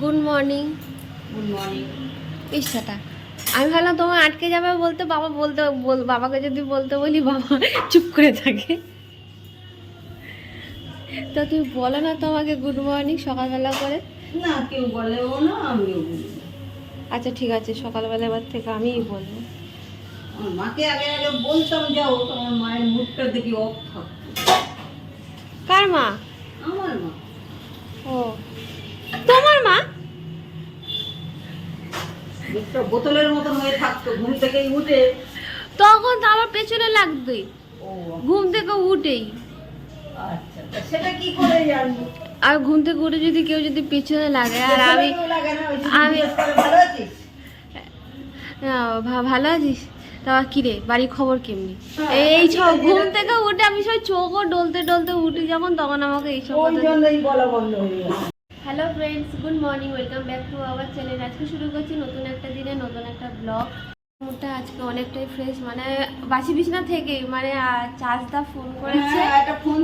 Good morning good morning ইচ্ছাটা আমি ভাবলাম তোমার আটকে যাবে বলতে বাবা বলতে বল বাবাকে যদি বলতে বলি বাবা চুপ করে থাকে। তো তুমি বলো না তোমাকে গুড মর্নিং সকালবেলা করে? না কেউ বলেও না আমিও আচ্ছা ঠিক আছে সকালবেলা এবার থেকে আমিই বলব। মাকে আগে আগে বলতাম যাও আমার মায়ের মুখটা দেখি অফ থাকতো কার মা? আমার মা। ও। তোমার মা? বোতলের মতন হয়ে থাকতো ঘুম থেকেই উঠে। তখন তো আমার পেছনে লাগতোই ঘুম থেকে উঠেই। আচ্ছা তা সেটা কি করে জানব আর ঘুম থেকে উঠে যদি কেউ যদি পেছনে লাগে আর আমি আমি- ভালো আছিস? তা কিরে বাড়ির খবর কেমনি? হ্যাঁ, এই সব ঘুম থেকে উঠে আমি সব চোখও ডলতে ডলতে উঠি যখন তখন আমাকে এইসব বলা বন্ধ হয়ে hello friends good morning welcome back to our channel. আজকে শুরু করছি নতুন একটা দিনে নতুন একটা ব্লগ। মুডটা আজকে অনেকটাই ফ্রেশ মানে বাসি বিছনা থেকে মানে চার্জদা ফোন করেছে। হ্যাঁ, ফোন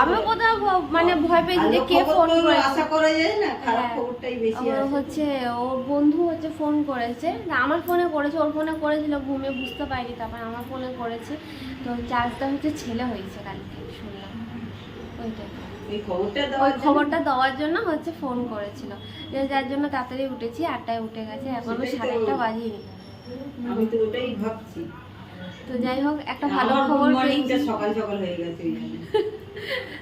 আমিও কোথাও মানে ভয় পেয়েছি যে কে ফোন করেছে। আশা করা যায় না খারাপ হ্যাঁ। খবরটাই বেশি আমার হচ্ছে ওর বন্ধু হচ্ছে ফোন করেছে। না, আমার ফোনে করেছে ওর ফোনে করেছিল ঘুমে বুঝতে পারিনি তারপর আমার ফোনে করেছে। তো চার্জটা হচ্ছে ছেলে হয়েছে কালকে শুনলাম। ওইটাই। ওই খবরটা দেওয়ার জন্য হচ্ছে ফোন করেছিল। যে যার জন্য তাড়াতাড়ি উঠেছি আটটায় উঠে গেছে এখনও সাড়ে আটটা বাজিনি আমি তো ওটাই ভাবছি। তো যাই হোক একটা ভালো খবর সকাল সকাল হয়ে গেছে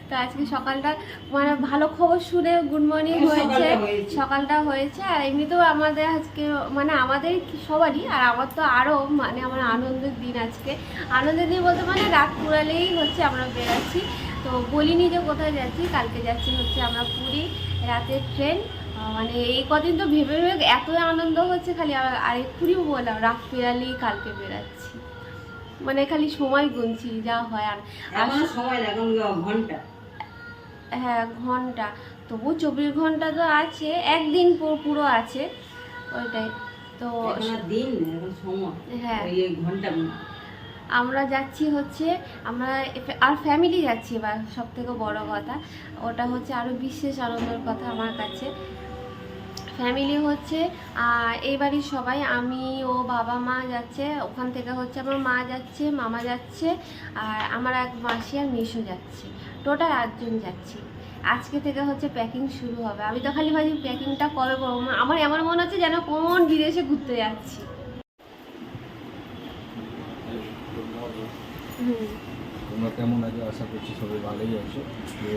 তো আজকে সকালটা মানে ভালো খবর শুনে গুড মর্নিং হ্যাঁ, হয়েছে। সকালটা হয়েছে। আর এমনিতেও আমাদের আজকে মানে আমাদের সবারই আর আমার তো আরও মানে আমার আনন্দের দিন আজকে। আনন্দের দিন বলতে মানে রাত পুরালেই হচ্ছে আমরা বেরাচ্ছি তো বলিনি যে কোথায় যাচ্ছি কালকে যাচ্ছি হচ্ছে আমরা পুরী রাতের ট্রেন মানে এই কদিন তো ভেবে ভেবে এত আনন্দ হচ্ছে খালি আর- এক্ষুনিও বললাম রাত পেরালেই কালকে বেরাচ্ছি। মানে খালি সময় গুনছি যা হয় আর সময় ঘণ্টা। হ্যাঁ ঘণ্টা। তবু চব্বিশ ঘণ্টা তো আছে একদিন পুরো আছে ওইটাই। তো দিন হ্যাঁ। ঘণ্টা। আমরা যাচ্ছি হচ্ছে, আমরা আর ফ্যামিলি যাচ্ছি এবার সব থেকে বড়ো কথা, ওটা হচ্ছে আরও বিশেষ আনন্দের কথা আমার কাছে। ফ্যামিলি হচ্ছে এই বাড়ির সবাই, আমি, ও বাবা, মা যাচ্ছে, ওখান থেকে হচ্ছে আমার মা যাচ্ছে, মামা যাচ্ছে, আর আমার এক মাসি আর মিশো যাচ্ছে টোটাল আটজন যাচ্ছি। আজকে থেকে হচ্ছে প্যাকিং শুরু হবে। আমি তো খালি ভাবছি প্যাকিংটা কবে করব? আমার এমন মনে হচ্ছে যেন কোন বিদেশে ঘুরতে যাচ্ছি হুম তোমরা কেমন আছো? আশা করছি সবাই ভালোই আছো। তো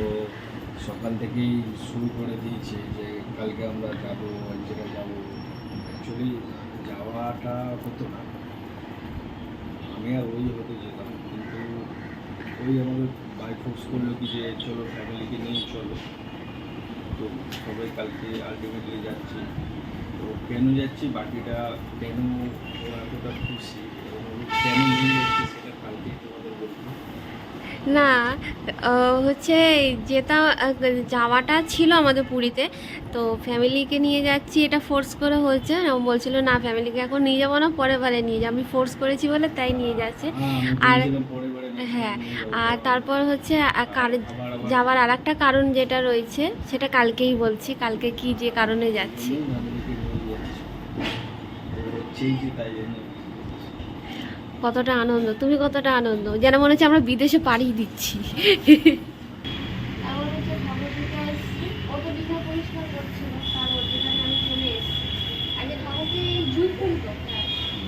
সকাল থেকেই শুরু করে দিয়েছি যে কালকে আমরা যাব এক জায়গায় যাব। অ্যাকচুয়ালি যাওয়াটা হতো না। আমি আর ওই হতে যেতাম। কিন্তু ওই আমাদের বাই ফোর্স করল কি যে, চলো ফ্যামিলিকে নিয়ে চলো। তো সবাই কালকে আলটিমেটলি যাচ্ছি। তো কেন যাচ্ছি? বাকিটা কেন এতটা খুশি? না হচ্ছে যেটা যাওয়াটা ছিল আমাদের পুরীতে তো ফ্যামিলিকে নিয়ে যাচ্ছি এটা ফোর্স করে হয়েছে ও বলছিল না ফ্যামিলিকে এখন নিয়ে যাব না পরে বারে নিয়ে যাব আমি ফোর্স করেছি বলে তাই নিয়ে যাচ্ছে। আর হ্যাঁ আর তারপর হচ্ছে কার- যাওয়ার আর একটা কারণ যেটা রয়েছে সেটা কালকেই বলছি কালকে কি যে কারণে যাচ্ছি। কতটা আনন্দ তুমি কতটা আনন্দ? যেন মনে হচ্ছে আমরা বিদেশে পাড়িয়ে দিচ্ছি।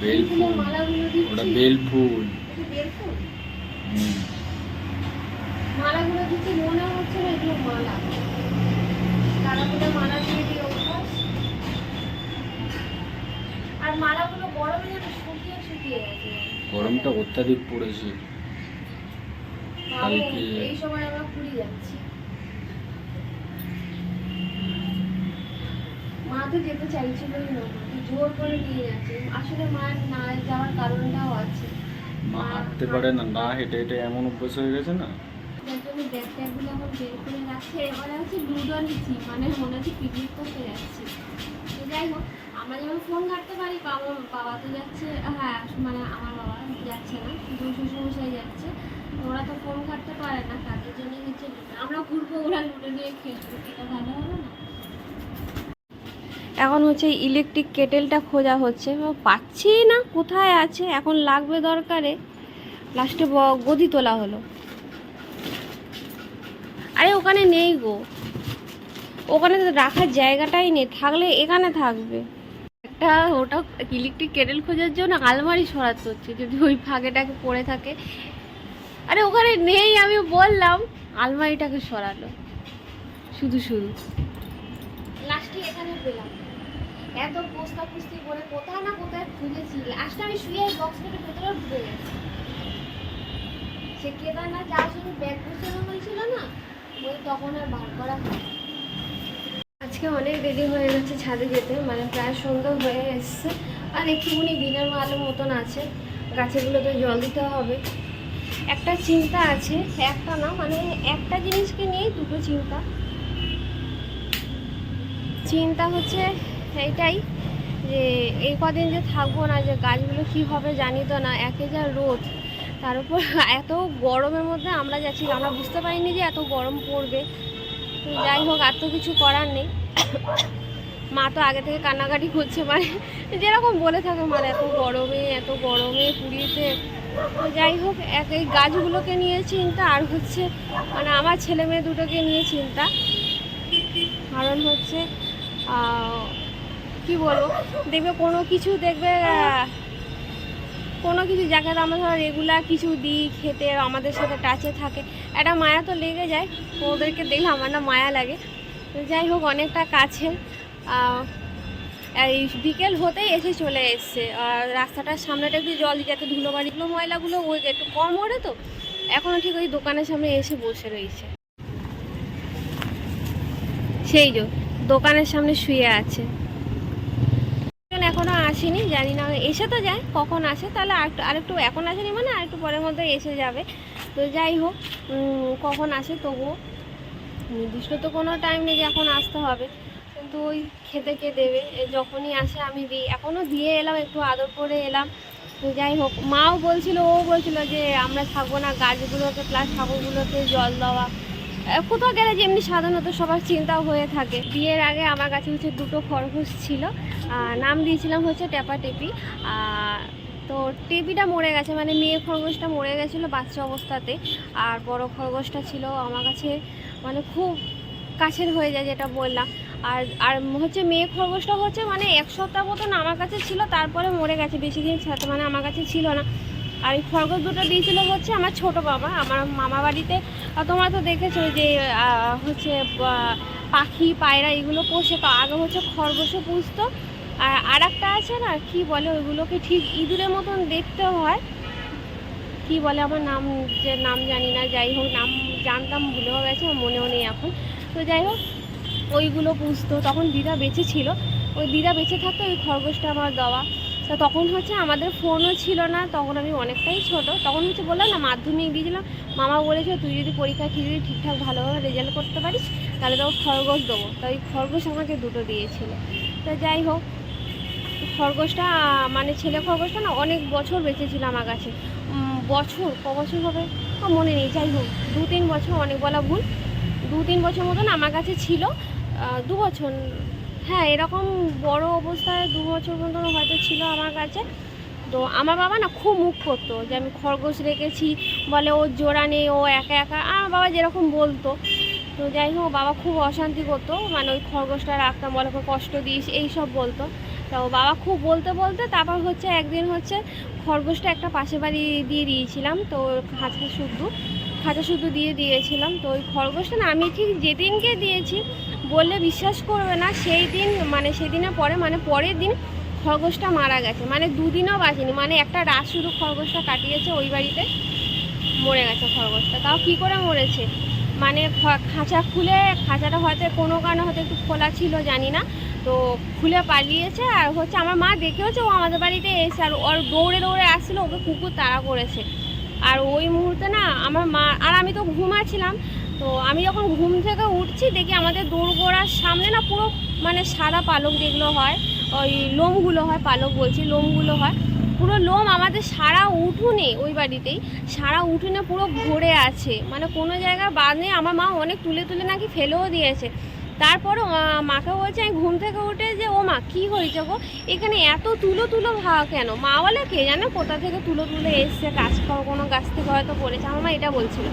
বেলফুল ওটা। মালাগুলো দিচ্ছে মনে হচ্ছে না এগুলো মালা তারা বলে মালা দিয়ে দিয়ে অভ্যাস আর মালাগুলো গরমে যেন শুকিয়ে শুকিয়ে গেছে অত্যাধিক পড়েছে। তাও এই সময় আমরা পুরী যাচ্ছি। মা তো যেতে চাইছিলই না জোর করে নিয়ে যাচ্ছে আসলে না যাওয়ার কারণটাও আছে। মা হাঁটতে পারে না না হেঁটে হেঁটে এমন অভ্যাস হয়ে গেছে না? এখন বের করে রাখছে এবারে হচ্ছে লুডো নিচ্ছি মানে মনে হচ্ছে পিকনিক করতে যাচ্ছি। যাই হোক আমরা যেমন ফোন ঘাটতে পারি বা আমার বাবা তো যাচ্ছে হ্যাঁ মানে আমার বাবা যাচ্ছে না, কিন্তু শ্বশুরমশাই যাচ্ছে, ওরা তো ফোন ঘাটতে পারে না, তাদের জন্য হচ্ছে আমরা ঘুরবো, ওরা লুডো নিয়ে খেলব, এটা ভালো হবে না? এখন হচ্ছে ইলেকট্রিক কেটেলটা খোঁজা হচ্ছে পাচ্ছি না, কোথায় আছে, এখন লাগবে দরকারে। লাস্টে গদি তোলা হলো। আরে ওখানে নেই গো। ওখানে রাখার জায়গাটাই নেই, থাকলে এখানে থাকবে। একটা ওটা ইলেকট্রিক কেটেল খোঁজার জন্য আলমারি সরাতে হচ্ছে, যদি ওই ফাঁকেটাকে পড়ে থাকে। আরে ওখানে নেই, আমি বললাম, আলমারিটাকে সরালো। শুধু শুধু। লাস্টে এখানে পেলাম। এত পোস্তা পুস্তি করে কোথায় না কোথায় খুঁজেছি। লাস্টে আমি শুয়ে বক্স কেটে ভেতরে ঢুকে গেছি। সে কেদারনাথ যাওয়ার সময় ব্যাগ গুছানো হয়েছিল না? ওই তখন আর বার করা হয়নি। আজকে অনেক রেডি হয়ে গেছে ছাদে যেতে মানে প্রায় সন্ধ্যা হয়ে এসছে। আর একটুখানি দিনের আলো মতন আছে, গাছেগুলোতে জল দিতে হবে। একটা চিন্তা আছে, একটা না মানে একটা জিনিসকে নিয়ে দুটো চিন্তা। চিন্তা হচ্ছে এইটাই যে এই কদিন যে থাকব না, যে গাছগুলো কী হবে জানি তো না, একে যা রোদ, তার উপর এত গরমের মধ্যে আমরা যাচ্ছি, আমরা বুঝতে পারিনি যে এত গরম পড়বে। যাই হোক, আর তো কিছু করার নেই। মা তো আগে থেকে কান্নাকাটি করছে মানে যেরকম বলে থাকে মানে এত গরমে এত গরমে পুরীতে। যাই হোক, এক এই গাছগুলোকে নিয়ে চিন্তা, আর হচ্ছে মানে আমার ছেলে মেয়ে দুটোকে নিয়ে চিন্তা। কারণ হচ্ছে কি বলব, দেখবে কোনো কিছু দেখবে, কোনো কিছু যাকে আমরা ধরো রেগুলার কিছু দিই খেতে, আমাদের সাথে টাচে থাকে। একটা মায়া তো লেগে যায়, ওদেরকে দেখলে আমার না মায়া লাগে। যাই হোক, অনেকটা কাছে। এই বিকেল হতেই এসে চলে এসছে। আর রাস্তাটার সামনেটা একটু জল যাতে ধুলো বাড়িগুলো ময়লাগুলো ওই একটু কম ওঠে তো এখনও ঠিক ওই দোকানের সামনে এসে বসে রয়েছে। সেই যে, দোকানের সামনে শুয়ে আছে। এখন এখনও আসেনি, জানি না এসে তো যায়, কখন আসে, তাহলে আরেকটু আরেকটু এখন আসেনি মানে আরেকটু পরের মধ্যে এসে যাবে। তো যাই হোক কখন আসে তবুও নির্দিষ্ট তো কোনো টাইম নেই যে এখন আসতে হবে। কিন্তু ওই খেতে কে দেবে? যখনই আসে আমি দিই। এখনও দিয়ে এলাম, একটু আদর করে এলাম। তো যাই হোক, মাও বলছিল, ও বলছিল যে আমরা থাকব না, গাছগুলোতে প্লাস ঠাকুরগুলোকে জল দেওয়া। কোথাও গেলে যেমনি সাধারণত সবার চিন্তাও হয়ে থাকে। বিয়ের আগে আমার কাছে হচ্ছে দুটো খরগোশ ছিল। নাম দিয়েছিলাম হচ্ছে টেপা টেপি। তো টেপিটা মরে গেছে মানে মেয়ে খরগোশটা মরে গেছিল বাচ্চা অবস্থাতে। আর বড় খরগোশটা ছিল আমার কাছে মানে খুব কাছের হয়ে যায় যেটা বললাম। আর আর হচ্ছে মেয়ে খরগোশটা হচ্ছে মানে এক সপ্তাহ মতন আমার কাছে ছিল, তারপরে মরে গেছে, বেশি দিন সাথে মানে আমার কাছে ছিল না। আর এই খরগোশ দুটো দিয়েছিল হচ্ছে আমার ছোট বাবা, আমার মামা বাড়িতে। তোমরা তো দেখেছ যে হচ্ছে পাখি, পায়রা এগুলো পোষে, তো আগে হচ্ছে খরগোশও পুষতো। আর আর একটা আছে না, কি বলে ওইগুলোকে ঠিক ইঁদুরের মতন দেখতে হয়। কি বলে আমার নাম যে নাম জানি না, যাই হোক নাম জানতাম, ভুলেও গেছে, আমার মনেও নেই এখন। তো যাই হোক, ওইগুলো পুষতো তখন দিদা বেঁচে ছিল। ওই দিদা বেঁচে থাকতো ওই খরগোশটা আমার দেওয়া। তা তখন হচ্ছে আমাদের ফোনও ছিল না, তখন আমি অনেকটাই ছোট। তখন হচ্ছে বললাম না, মাধ্যমিক দিয়েছিলাম। মামা বলেছে, তুই যদি পরীক্ষা ঠিক যদি ঠিকঠাক ভালোভাবে রেজাল্ট করতে পারিস, তাহলে তোকে খরগোশ দেবো। তা ওই খরগোশ আমাকে দুটো দিয়েছিল। তো যাই হোক, খরগোশটা মানে ছেলে খরগোশটা না, অনেক বছর বেঁচে ছিল আমার কাছে। বছর, ক বছর হবে? ও মনে নেই, যাই হোক, দু তিন বছর অনেক বলা ভুল। দু তিন বছর মতন আমার কাছে ছিল। দু বছর হ্যাঁ এরকম বড় অবস্থায় দু বছর মতন হয়তো ছিল আমার কাছে। তো আমার বাবা না খুব মুখ করতো, যে আমি খরগোশ রেখেছি, বলে ওর জোড়া নেই, ও একা একা, আমার বাবা যেরকম বলতো। তো যাই হোক, বাবা খুব অশান্তি করতো মানে ওই খরগোশটা রাখতাম, বলে কষ্ট দিস এই সব বলতো। তো বাবা খুব বলতে বলতে, তারপর হচ্ছে একদিন হচ্ছে খরগোশটা একটা পাশে বাড়ি দিয়ে দিয়েছিলাম, তো খাঁচা শুদ্ধ খাঁচা শুদ্ধ দিয়ে দিয়েছিলাম। তো ওই খরগোশটা না, আমি ঠিক যেদিনকে দিয়েছি, বললে বিশ্বাস করবে না, সেই দিন মানে সেদিনের পরে মানে পরের দিন খরগোশটা মারা গেছে। মানে দুদিনও বাঁচেনি মানে একটা রাত শুধু খরগোশটা কাটিয়েছে, ওই বাড়িতে মরে গেছে খরগোশটা। তাও কী করে মরেছে? মানে খাঁচা খুলে, খাঁচাটা হয়তো কোনো কারণে হয়তো একটু খোলা ছিল, জানি না। তো খুলে পালিয়েছে আর হচ্ছে আমার মা দেখেওছে, ও আমাদের বাড়িতে এসে আর ওর দৌড়ে দৌড়ে আসছিল, ওকে কুকুর তাড়া করেছে। আর ওই মুহূর্তে না আমার মা, আর আমি তো ঘুমাচ্ছিলাম, তো আমি যখন ঘুম থেকে উঠছি, দেখি আমাদের দোরগোড়ার সামনে না পুরো মানে সাদা পালক যেগুলো হয়, ওই লোমগুলো হয়, পালক বলছি, লোমগুলো হয়। পুরো লোম আমাদের সারা উঠুনে ওই বাড়িতেই, সারা উঠুনে পুরো ভরে আছে। মানে কোনো জায়গায় বাদ নেই আমার মা অনেক তুলে তুলে নাকি ফেলেও দিয়েছে। তারপর মাকে বলছে, আমি ঘুম থেকে উঠে যে, ও মা, কী হয়েছে গো? এখানে এত তুলো তুলো ভা কেন? মা বলে, কে জানে কোথা থেকে তুলো তুলে এসছে গাছ কোনো গাছ থেকে হয়তো পড়েছে। আমার মা এটা বলছিল।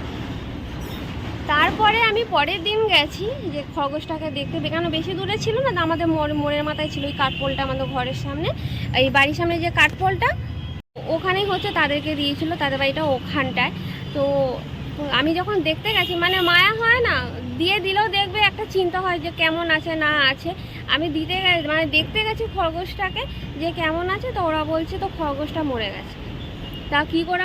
তারপরে আমি পরের দিন গেছি, যে খরগোশটাকে দেখতে। কেন বেশি দূরে ছিল না আমাদের মোড় মোড়ের মাথায় ছিল ওই কাঠপোলটা আমাদের ঘরের সামনে। এই বাড়ির সামনে যে কাঠপোলটা, ওখানেই হচ্ছে তাদেরকে দিয়েছিল, তাদের বাড়িটা ওখানটায়। তো আমি যখন দেখতে গেছি মানে মায়া হয় না, দিয়ে দিলেও দেখবে, একটা চিন্তা হয় যে কেমন আছে, না আছে। আমি দিতে গে- মানে দেখতে গেছি খরগোশটাকে, যে কেমন আছে, তো ওরা বলছে তো খরগোশটা মরে গেছে। তা কী করে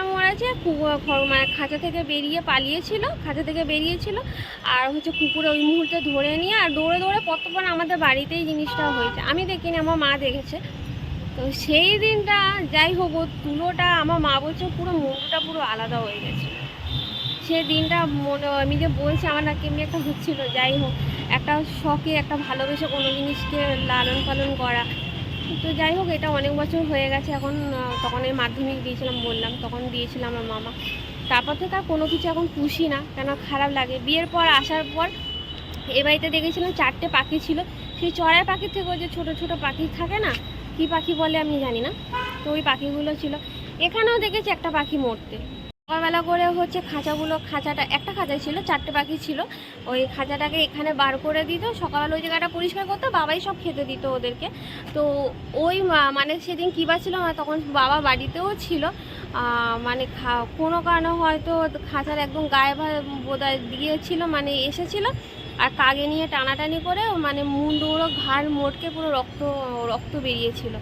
কু- খর- মানে খাঁচা থেকে বেরিয়ে পালিয়েছিল, খাঁচা থেকে বেরিয়েছিল, আর হচ্ছে কুকুরে ওই মুহূর্তে ধরে নিয়ে, আর দৌড়ে দৌড়ে কতক্ষণ আমাদের বাড়িতেই জিনিসটা হয়েছে। আমি দেখিনি, আমার মা দেখেছে। তো সেই দিনটা, যাই হোক তুলোটা, আমার মা বলছে, পুরো মুখটা পুরো আলাদা হয়ে গেছে। সে দিনটা মনে, আমি যে বলছি, আমার না কেমনি একটা হচ্ছিল। যাই হোক, একটা শখে, একটা ভালোবেসে কোনো জিনিসকে লালন পালন করা তো যাই হোক, এটা অনেক বছর হয়ে গেছে। এখন তখন এই মাধ্যমিক দিয়েছিলাম, বললাম, তখন দিয়েছিলাম আমার মামা। তারপর থেকে আর কোনো কিছু এখন পুষি না, কেন খারাপ লাগে। বিয়ের পর আসার পর এ বাড়িতে দেখেছিলাম চারটে পাখি ছিল। সেই চড়াই পাখির থেকে ওই যে ছোটো ছোটো পাখি থাকে না, কী পাখি বলে আমি জানি না। তো ওই পাখিগুলো ছিল। এখানেও দেখেছি একটা পাখি মরতে। সকালবেলা করে হচ্ছে খাঁচাগুলো, খাঁচাটা, একটা খাঁচা ছিল, চারটে পাখি ছিল। ওই খাঁচাটাকে এখানে বার করে দিত, সকালবেলা ওই জায়গাটা পরিষ্কার করতো, বাবাই সব খেতে দিত ওদেরকে। তো ওই মানে সেদিন কী বার ছিল না, তখন বাবা বাড়িতেও ছিল। মানে কোনো কারণে হয়তো খাঁচার একদম গায়ে বোধহয় দিয়েছিল মানে এসেছিল। আর কাগে নিয়ে টানাটানি করে মানে মুন্ডগুলো, ঘাড় মোটকে পুরো রক্ত রক্ত বেরিয়েছিল।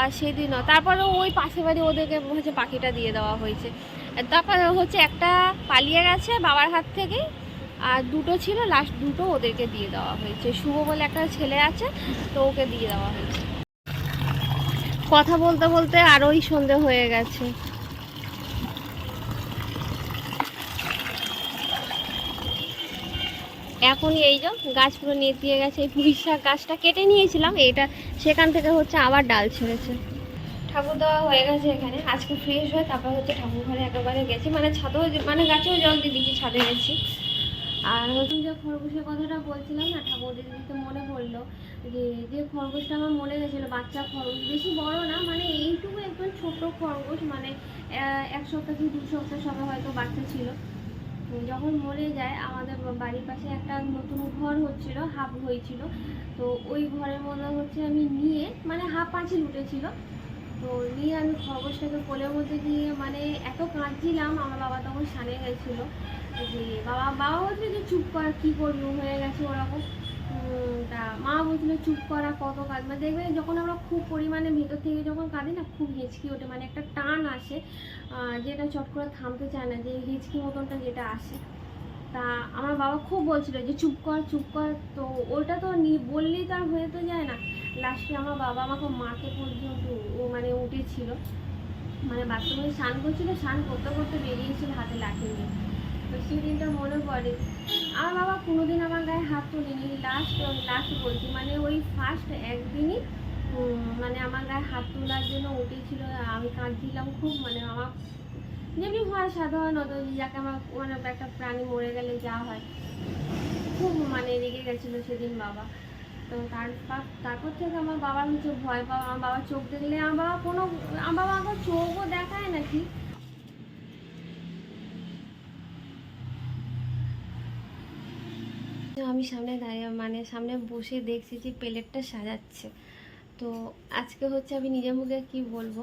আর সেদিনও তারপরে ওই পাশে বাড়ি ওদেরকে হচ্ছে পাখিটা দিয়ে দেওয়া হয়েছে। তারপর হচ্ছে একটা পালিয়ে গেছে বাবার হাত থেকে আর দুটো ছিল লাস্ট দুটো ওদেরকে দিয়ে দেওয়া হয়েছে। শুভ বলে একটা ছেলে আছে, তো ওকে দিয়ে দেওয়া হয়েছে। কথা বলতে বলতে আরোই সন্ধে হয়ে গেছে। এখনই এই যে গাছ পুরো নেতিয়ে গেছে। এই পুঁই শাক গাছটা কেটে নিয়েছিলাম, এটা সেখান থেকে হচ্ছে আবার ডাল ছেড়েছে। ঠাকুর দেওয়া হয়ে গেছে এখানে। আজকে ফ্রেশ হয়ে তারপর হচ্ছে ঠাকুর ঘরে একেবারে গেছি। মানে ছাদেও মানে গাছেও জল দিয়ে দিচ্ছি, ছাদে গেছি। আর হচ্ছে যে খরগোশের কথাটা বলছিলাম না ঠাকুর দিদিতে মনে পড়ল যে যে খরগোশটা আমার মনে গেছিল, বাচ্চা খরগোশ, বেশি বড় না মানে এইটুকু একদম ছোট খরগোশ মানে এক সপ্তাহ কি দু সপ্তাহ সবে হয়তো বাচ্চা ছিল। যখন মরে যায়, আমাদের বাড়ির পাশে একটা নতুন ঘর হচ্ছিল, হাফ হয়েছিল। তো ওই ঘরের মধ্যে হচ্ছে আমি নিয়ে মানে হাফ পাঁচিল উঠেছিল। তো নিয়ে আমি খরগোশটাকে কোলের মধ্যে দিয়ে মানে এত কাঁদছিলাম, আমার বাবা তখন সানে গেছিল। যে বাবা বাবা বলছিল যে চুপ কর, কী করবি? হয়ে গেছে ওরকম। তা মা বলছিল চুপ করা কত কাজ মানে দেখবে যখন আমরা খুব পরিমাণে ভেতর থেকে যখন কাঁদি না, খুব হেঁচকি ওঠে মানে একটা টান আসে যেটা চট করে থামতে চায় না, যে হিচকি মতনটা যেটা আসে। তা আমার বাবা খুব বলছিল যে চুপ কর চুপ কর। তো ওটা তো বললেই তো আর হয়ে তো যায় না। লাস্টে আমার বাবা আমাকে মাকে পর্যন্ত মানে উঠেছিল মানে বাথরুমে স্নান করছিল, স্নান করতে করতে বেরিয়েছিল হাতে লাঠি নিয়ে। তো সেই দিনটা মনে পড়ে। আমার বাবা কোনোদিন আমার গায়ে হাত তোলেনি। লাস্ট লাস্ট বলছি মানে ওই ফার্স্ট একদিনই মানে আমার গায়ে হাত তোলার জন্য উঠেছিল। আমি কাঁদছিলাম খুব মানে আমার যেমনি হয় সাধারণত যাকে আমার মানে একটা প্রাণী মরে গেলে যা হয়। খুব মানে রেগে গেছিল সেদিন বাবা। তো তারপর তারপর থেকে আমার বাবার হচ্ছে ভয় পাওয়া আমার বাবা চোখ দেখলে আমার বাবা কোনো আমার বাবা আমার চোখও দেখায় নাকি? আমি সামনে দাঁড়িয়ে মানে সামনে বসে দেখছি যে প্লেটটা সাজাচ্ছে। তো আজকে হচ্ছে আমি নিজের মুখে কি বলব?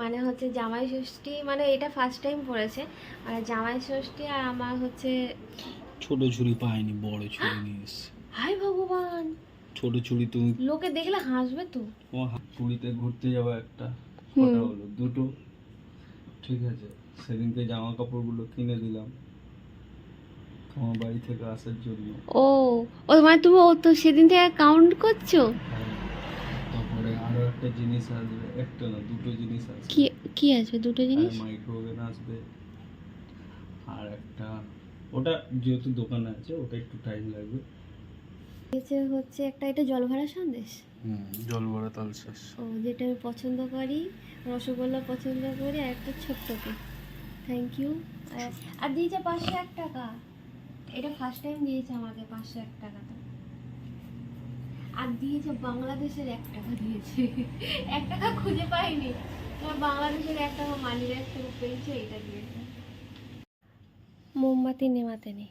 মানে হচ্ছে জামাই ষষ্ঠী মানে এটা ফার্স্ট টাইম পড়েছে। আর জামাই ষষ্ঠী আর আমার হচ্ছে ছোট ছুরি পাইনি বড় ছুরি নিয়ে হাই ভগবান! ছোট ছুরি তুমি লোকে দেখলে হাসবে তো। তোমার হাত পুরীতে ঘুরতে যাব একটা। কটা হলো দুটো। ঠিক আছে সেদিনকে জামা কাপড়গুলো কিনে দিলাম। তোমার বাড়ি থেকে আসার জন্য। ও ও মানে তুমি ও তো সেদিন থেকে কাউন্ট করছ? হ্যাঁ। তারপরে আরও একটা জিনিস আসবে একটা না দুটো জিনিস আসবে। কি কি আসবে দুটো জিনিস? মাইক্রোওভেন আসবে আর একটা ওটা যেহেতু দোকানে আছে ওটা একটু টাইম লাগবে। হচ্ছে হচ্ছে একটা এটা জল ভরা সন্দেশ। হুম জল ভরা তাল শেষ ও যেটা আমি পছন্দ করি রসগোল্লা পছন্দ করি আর একটা ছোট্ট কেক থ্যাংক ইউ আর দিয়েছে পাঁচশো এক টাকা। এটা ফার্স্ট টাইম দিয়েছে আমাকে পাঁচশো এক টাকাটা আর দিয়েছে বাংলাদেশের এক টাকা দিয়েছে। এক টাকা খুঁজে পাইনি। বাংলাদেশের এক টাকা মানি ব্যাগ পেয়েছে এটা দিয়েছে। মোমবাতি নেমাতে নেই।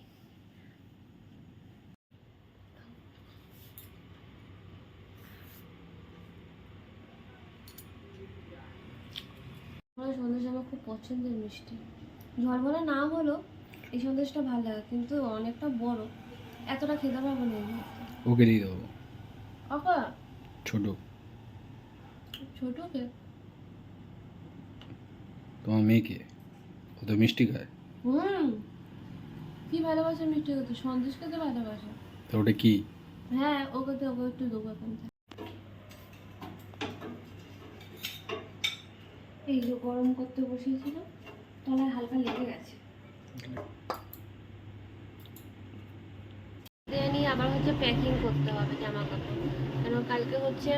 আমার সন্দেশ আমার খুব পছন্দের মিষ্টি। ঝলমলে না হলো এই সন্দেশটা ভালো লাগে কিন্তু অনেকটা বড়। এতটা খেতে পারব না ওকে দিয়ে দেবো। আকা ছোট। ছোটকে? তোমার মেয়েকে? ও তো মিষ্টি খায়। হুম। কি ভালোবাসে মিষ্টি খেতে সন্দেশ খেতে ভালোবাসে। তো ওটা কি? হ্যাঁ ওকে তো ওকে একটু দেবো এখন। এই যে গরম করতে বসিয়েছিলাম তলায় হালকা লেগে গেছে। নিয়ে আবার হচ্ছে প্যাকিং করতে হবে জামা কাপড় কেন কালকে হচ্ছে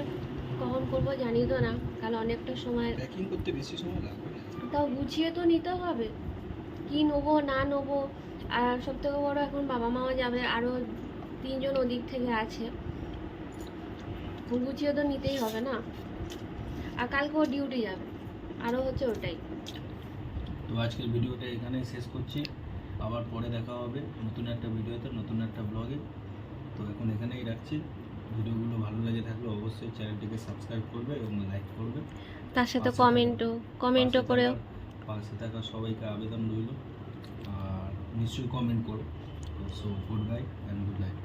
কখন করব জানি তো না কাল অনেকটা সময় প্যাকিং করতে বেশি সময় লাগবে তাও গুছিয়ে তো নিতে হবে। কি নেব না নেব? আর সব থেকে বড় এখন বাবা মাও যাবে আরও তিনজন ওদিক থেকে আছে। গুছিয়ে তো নিতেই হবে না। আর কালকে ও ডিউটি যাবে। আরও হচ্ছে ওটাই। তো আজকের ভিডিওটা এখানেই শেষ করছি। আবার পরে দেখা হবে নতুন একটা ভিডিওতে নতুন একটা ব্লগে তো এখন এখানেই রাখছি। ভিডিওগুলো ভালো লেগে থাকলে অবশ্যই চ্যানেলটিকে সাবস্ক্রাইব করবে এবং লাইক করবে। তার সাথে কমেন্টও কমেন্টও করে পাশে থাকা সবাইকে আবেদন রইল। আর নিশ্চয়ই কমেন্ট করো। So goodbye and good night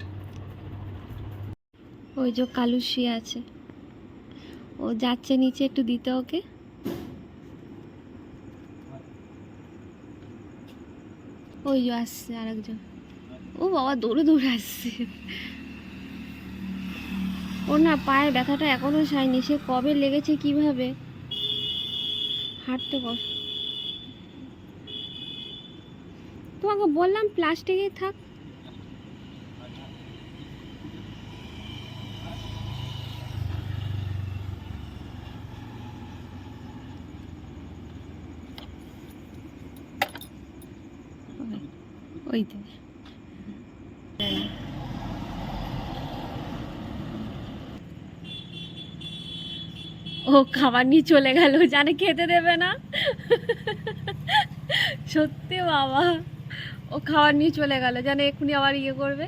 ওই যে কালু শুয়ে আছে। ও যাচ্ছে নিচে একটু দিতে ওকে। ওই আসছে আরেকজন। ও বাবা, দৌড়ে দৌড়ে আসছে। ওর না পায়ের ব্যথাটা এখনও সায়নি। সে কবে লেগেছে কীভাবে? হাঁটতে বস তোমাকে বললাম প্লাস্টিকে থাক। ওই তো ও খাবার নিয়ে চলে গেল, জানে খেতে দেবে না। সত্যি বাবা, ও খাবার নিয়ে চলে গেল, জানে এক্ষুনি আবার ইয়ে করবে।